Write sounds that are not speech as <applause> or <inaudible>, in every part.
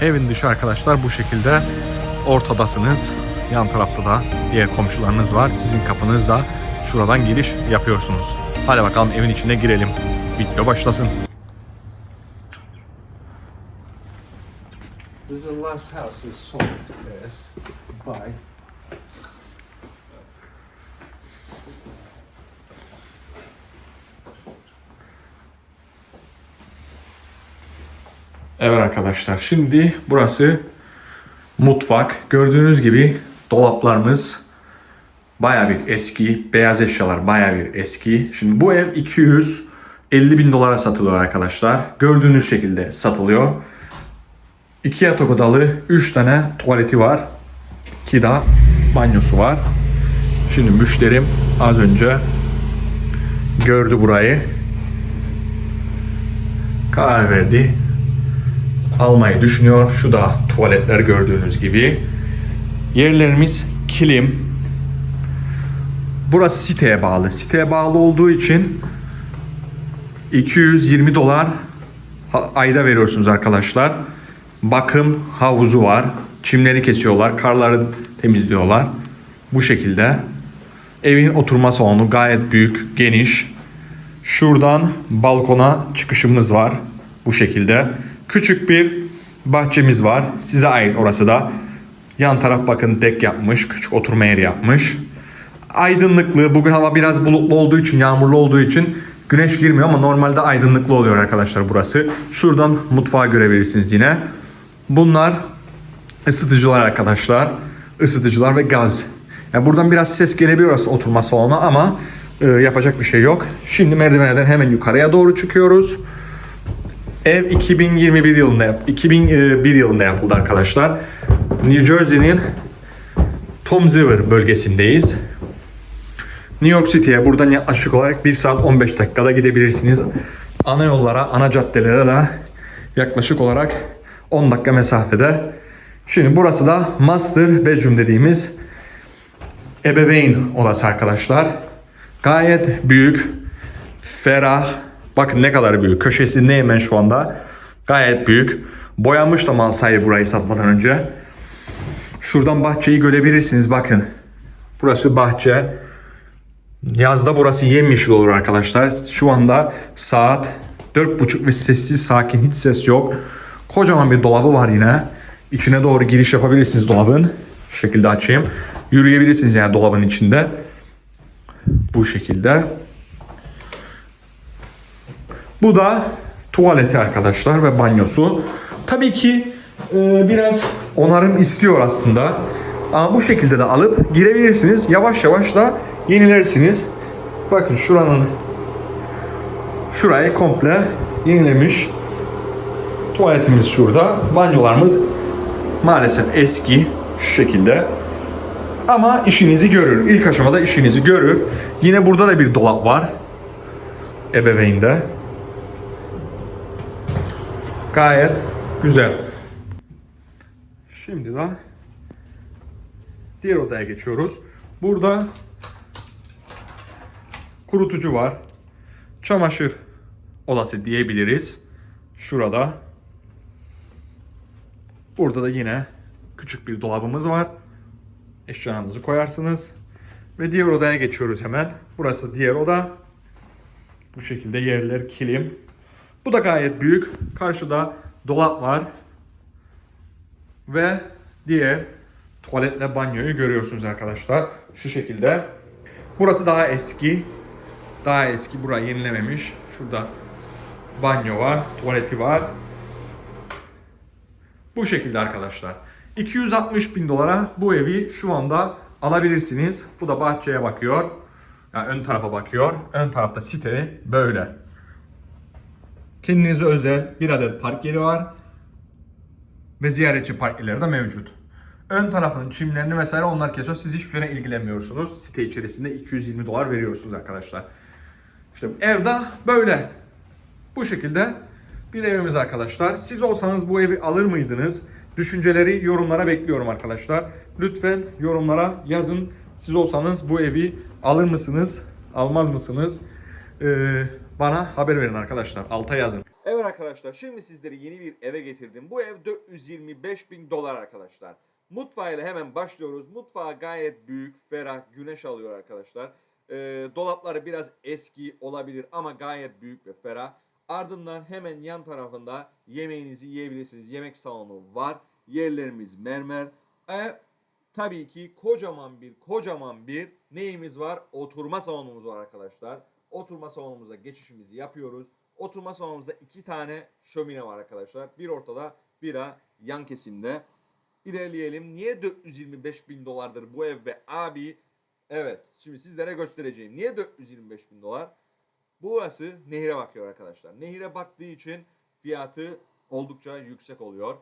Evin dışı arkadaşlar bu şekilde ortadasınız. Yan tarafta da diğer komşularınız var. Sizin kapınız da şuradan giriş yapıyorsunuz. Hadi bakalım evin içine girelim. Video başlasın. This is the last house is sold as by Evet arkadaşlar şimdi burası mutfak. Gördüğünüz gibi dolaplarımız baya bir eski. Beyaz eşyalar baya bir eski. Şimdi bu ev 250 bin dolara satılıyor arkadaşlar. Gördüğünüz şekilde satılıyor. İki yatak odalı 3 tane tuvaleti var. İki de banyosu var. Şimdi müşterim az önce gördü burayı. Karar verdi almayı düşünüyor. Şu da tuvaletler gördüğünüz gibi. Yerlerimiz kilim. Burası siteye bağlı. Siteye bağlı olduğu için 220 dolar ayda veriyorsunuz arkadaşlar. Bakım havuzu var. Çimleri kesiyorlar. Karları temizliyorlar. Bu şekilde. Evin oturma salonu gayet büyük, geniş. Şuradan balkona çıkışımız var. Bu şekilde. Küçük bir bahçemiz var. Size ait orası da. Yan taraf bakın dek yapmış. Küçük oturma yeri yapmış. Aydınlıklı. Bugün hava biraz bulutlu olduğu için, yağmurlu olduğu için güneş girmiyor ama normalde aydınlıklı oluyor arkadaşlar burası. Şuradan mutfağı görebilirsiniz yine. Bunlar ısıtıcılar arkadaşlar. Isıtıcılar ve gaz. Yani buradan biraz ses gelebilir orası oturma salonu ama e, yapacak bir şey yok. Şimdi merdivenlerden hemen yukarıya doğru çıkıyoruz. Ev 2021 yılında yap 2001 yılında yapıldı arkadaşlar. New Jersey'nin Tom River bölgesindeyiz. New York City'ye buradan yaklaşık olarak 1 saat 15 dakikada gidebilirsiniz. Ana yollara, ana caddelere de yaklaşık olarak 10 dakika mesafede. Şimdi burası da master bedroom dediğimiz ebeveyn odası arkadaşlar. Gayet büyük, ferah. Bakın ne kadar büyük. Köşesinde hemen şu anda. Gayet büyük. Boyanmış da sahibi burayı satmadan önce. Şuradan bahçeyi görebilirsiniz bakın. Burası bahçe. Yazda burası yemyeşil olur arkadaşlar. Şu anda saat 4.30 ve sessiz sakin hiç ses yok. Kocaman bir dolabı var yine. İçine doğru giriş yapabilirsiniz dolabın. Şu şekilde açayım. Yürüyebilirsiniz yani dolabın içinde. Bu şekilde. Bu da tuvaleti arkadaşlar ve banyosu. Tabii ki e, biraz onarım istiyor aslında. Ama bu şekilde de alıp girebilirsiniz. Yavaş yavaş da yenilersiniz. Bakın şuranın şurayı komple yenilemiş. Tuvaletimiz şurada. Banyolarımız maalesef eski şu şekilde. Ama işinizi görür. İlk aşamada işinizi görür. Yine burada da bir dolap var. Ebeveynde. Gayet güzel. Şimdi de diğer odaya geçiyoruz. Burada kurutucu var. Çamaşır odası diyebiliriz. Şurada. Burada da yine küçük bir dolabımız var. Eşyalarınızı koyarsınız. Ve diğer odaya geçiyoruz hemen. Burası diğer oda. Bu şekilde yerler kilim. Bu da gayet büyük. Karşıda dolap var. Ve diğer tuvaletle banyoyu görüyorsunuz arkadaşlar. Şu şekilde. Burası daha eski. Daha eski. Burayı yenilememiş. Şurada banyo var. Tuvaleti var. Bu şekilde arkadaşlar. 260 bin dolara bu evi şu anda alabilirsiniz. Bu da bahçeye bakıyor. Yani ön tarafa bakıyor. Ön tarafta site böyle. Kendinize özel bir adet park yeri var. Ve ziyaretçi park yerleri de mevcut. Ön tarafının çimlerini vesaire onlar kesiyor. Siz hiçbir şeyle ilgilenmiyorsunuz. Site içerisinde 220 dolar veriyorsunuz arkadaşlar. İşte evde böyle. Bu şekilde bir evimiz arkadaşlar. Siz olsanız bu evi alır mıydınız? Düşünceleri yorumlara bekliyorum arkadaşlar. Lütfen yorumlara yazın. Siz olsanız bu evi alır mısınız? Almaz mısınız? Ee, bana haber verin arkadaşlar. Alta yazın. Evet arkadaşlar şimdi sizleri yeni bir eve getirdim. Bu ev 425 bin dolar arkadaşlar. Mutfağıyla hemen başlıyoruz. Mutfağı gayet büyük, ferah, güneş alıyor arkadaşlar. Ee, dolapları biraz eski olabilir ama gayet büyük ve ferah. Ardından hemen yan tarafında yemeğinizi yiyebilirsiniz. Yemek salonu var. Yerlerimiz mermer. E, tabii ki kocaman bir kocaman bir neyimiz var? Oturma salonumuz var arkadaşlar. Oturma salonumuza geçişimizi yapıyoruz. Oturma salonumuzda iki tane şömine var arkadaşlar. Bir ortada, bira yan kesimde. İlerleyelim. Niye 425 bin dolardır bu ev be abi? Evet, şimdi sizlere göstereceğim. Niye 425 bin dolar? Burası nehire bakıyor arkadaşlar. Nehire baktığı için fiyatı oldukça yüksek oluyor.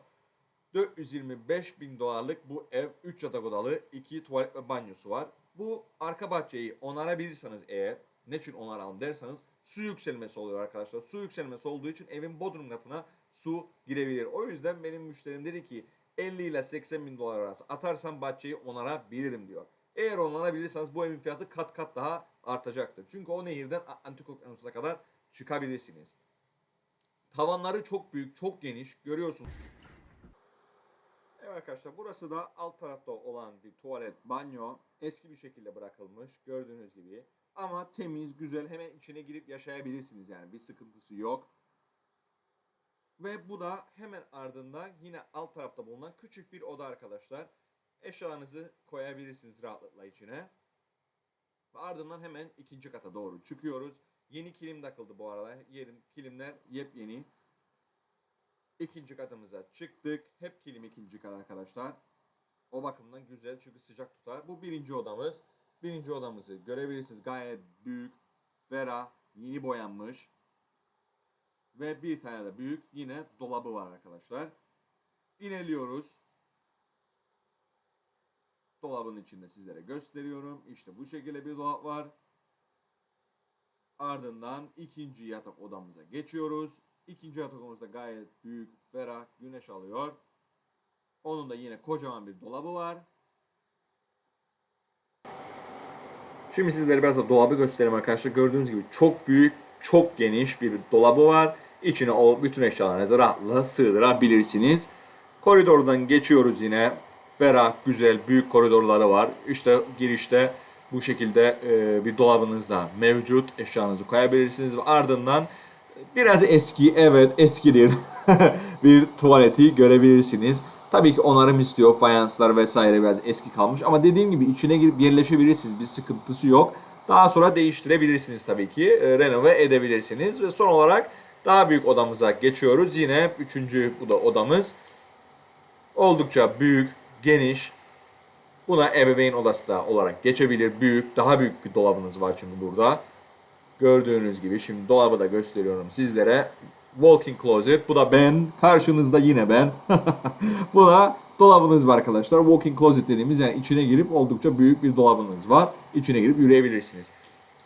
425 bin dolarlık bu ev 3 yatak odalı 2 tuvalet ve banyosu var. Bu arka bahçeyi onarabilirseniz eğer ne için onaralım derseniz su yükselmesi oluyor arkadaşlar. Su yükselmesi olduğu için evin bodrum katına su girebilir. O yüzden benim müşterim dedi ki 50 ile 80 bin dolar arası atarsam bahçeyi onarabilirim diyor. Eğer onarabilirseniz bu evin fiyatı kat kat daha artacaktır. Çünkü o nehirden Antik Okyanus'a kadar çıkabilirsiniz. Tavanları çok büyük, çok geniş. Görüyorsunuz. Evet arkadaşlar burası da alt tarafta olan bir tuvalet, banyo. Eski bir şekilde bırakılmış gördüğünüz gibi. Ama temiz, güzel hemen içine girip yaşayabilirsiniz yani bir sıkıntısı yok. Ve bu da hemen ardında yine alt tarafta bulunan küçük bir oda arkadaşlar. Eşyalarınızı koyabilirsiniz rahatlıkla içine. Ve ardından hemen ikinci kata doğru çıkıyoruz. Yeni kilim takıldı bu arada. Yerim, kilimler yepyeni. İkinci katımıza çıktık. Hep kilim ikinci kat arkadaşlar. O bakımdan güzel çünkü sıcak tutar. Bu birinci odamız. Birinci odamızı görebilirsiniz. Gayet büyük, ferah, yeni boyanmış. Ve bir tane de büyük yine dolabı var arkadaşlar. İneliyoruz. Dolabın içinde sizlere gösteriyorum. İşte bu şekilde bir dolap var. Ardından ikinci yatak odamıza geçiyoruz. İkinci yatak odamızda gayet büyük, ferah, güneş alıyor. Onun da yine kocaman bir dolabı var. Şimdi sizlere biraz da dolabı göstereyim arkadaşlar. Gördüğünüz gibi çok büyük, çok geniş bir dolabı var. İçine o bütün eşyalarınızı rahatlıkla sığdırabilirsiniz. Koridordan geçiyoruz yine. Ferah, güzel, büyük koridorları var. İşte girişte bu şekilde e, bir dolabınız da mevcut. Eşyanızı koyabilirsiniz ve ardından biraz eski, evet eskidir. <laughs> bir tuvaleti görebilirsiniz. Tabii ki onarım istiyor. Fayanslar vesaire biraz eski kalmış. Ama dediğim gibi içine girip yerleşebilirsiniz. Bir sıkıntısı yok. Daha sonra değiştirebilirsiniz tabii ki. E, renove edebilirsiniz. Ve son olarak daha büyük odamıza geçiyoruz. Yine üçüncü bu da odamız. Oldukça büyük, geniş. Buna ebeveyn odası da olarak geçebilir. Büyük, daha büyük bir dolabınız var çünkü burada. Gördüğünüz gibi şimdi dolabı da gösteriyorum sizlere. Walk-in closet. Bu da ben. Karşınızda yine ben. <laughs> bu da dolabınız var arkadaşlar. Walk-in closet dediğimiz yani içine girip oldukça büyük bir dolabınız var. İçine girip yürüyebilirsiniz.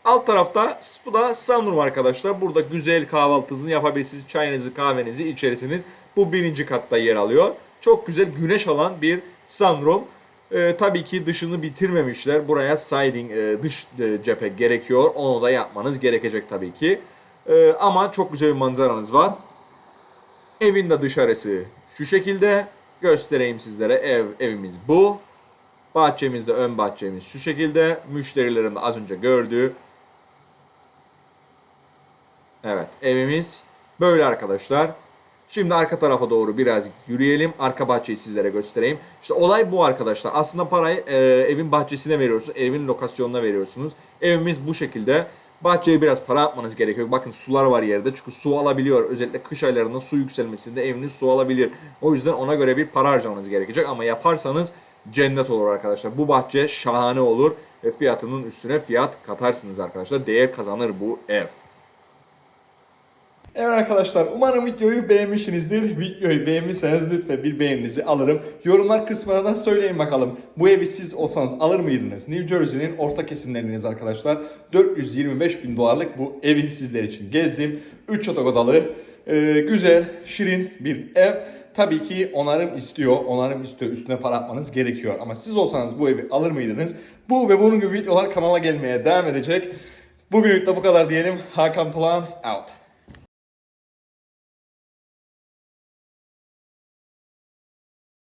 Alt tarafta bu da sunroom arkadaşlar. Burada güzel kahvaltınızı yapabilirsiniz. Çayınızı, kahvenizi içerisiniz. Bu birinci katta yer alıyor. Çok güzel güneş alan bir sunroom. Ee, tabii ki dışını bitirmemişler. Buraya siding e, dış e, cephe gerekiyor. Onu da yapmanız gerekecek tabii ki. Ee, ama çok güzel bir manzaranız var. Evin de dışarısı şu şekilde. Göstereyim sizlere. Ev evimiz bu. Bahçemizde ön bahçemiz şu şekilde. Müşterilerim de az önce gördü. Evet evimiz böyle arkadaşlar. Şimdi arka tarafa doğru biraz yürüyelim. Arka bahçeyi sizlere göstereyim. İşte olay bu arkadaşlar. Aslında parayı e, evin bahçesine veriyorsunuz. Evin lokasyonuna veriyorsunuz. Evimiz bu şekilde. Bahçeye biraz para atmanız gerekiyor. Bakın sular var yerde. Çünkü su alabiliyor. Özellikle kış aylarında su yükselmesinde eviniz su alabilir. O yüzden ona göre bir para harcamanız gerekecek. Ama yaparsanız cennet olur arkadaşlar. Bu bahçe şahane olur. Ve fiyatının üstüne fiyat katarsınız arkadaşlar. Değer kazanır bu ev. Evet arkadaşlar umarım videoyu beğenmişsinizdir. Videoyu beğenmişseniz lütfen bir beğeninizi alırım. Yorumlar kısmına da söyleyin bakalım. Bu evi siz olsanız alır mıydınız? New Jersey'nin orta kesimlerindeyiz arkadaşlar. 425 bin dolarlık bu evi sizler için gezdim. 3 yatak odalı, e, güzel, şirin bir ev. Tabii ki onarım istiyor. Onarım istiyor. Üstüne para atmanız gerekiyor. Ama siz olsanız bu evi alır mıydınız? Bu ve bunun gibi videolar kanala gelmeye devam edecek. Bugünlük de bu kadar diyelim. Hakan Tulan out.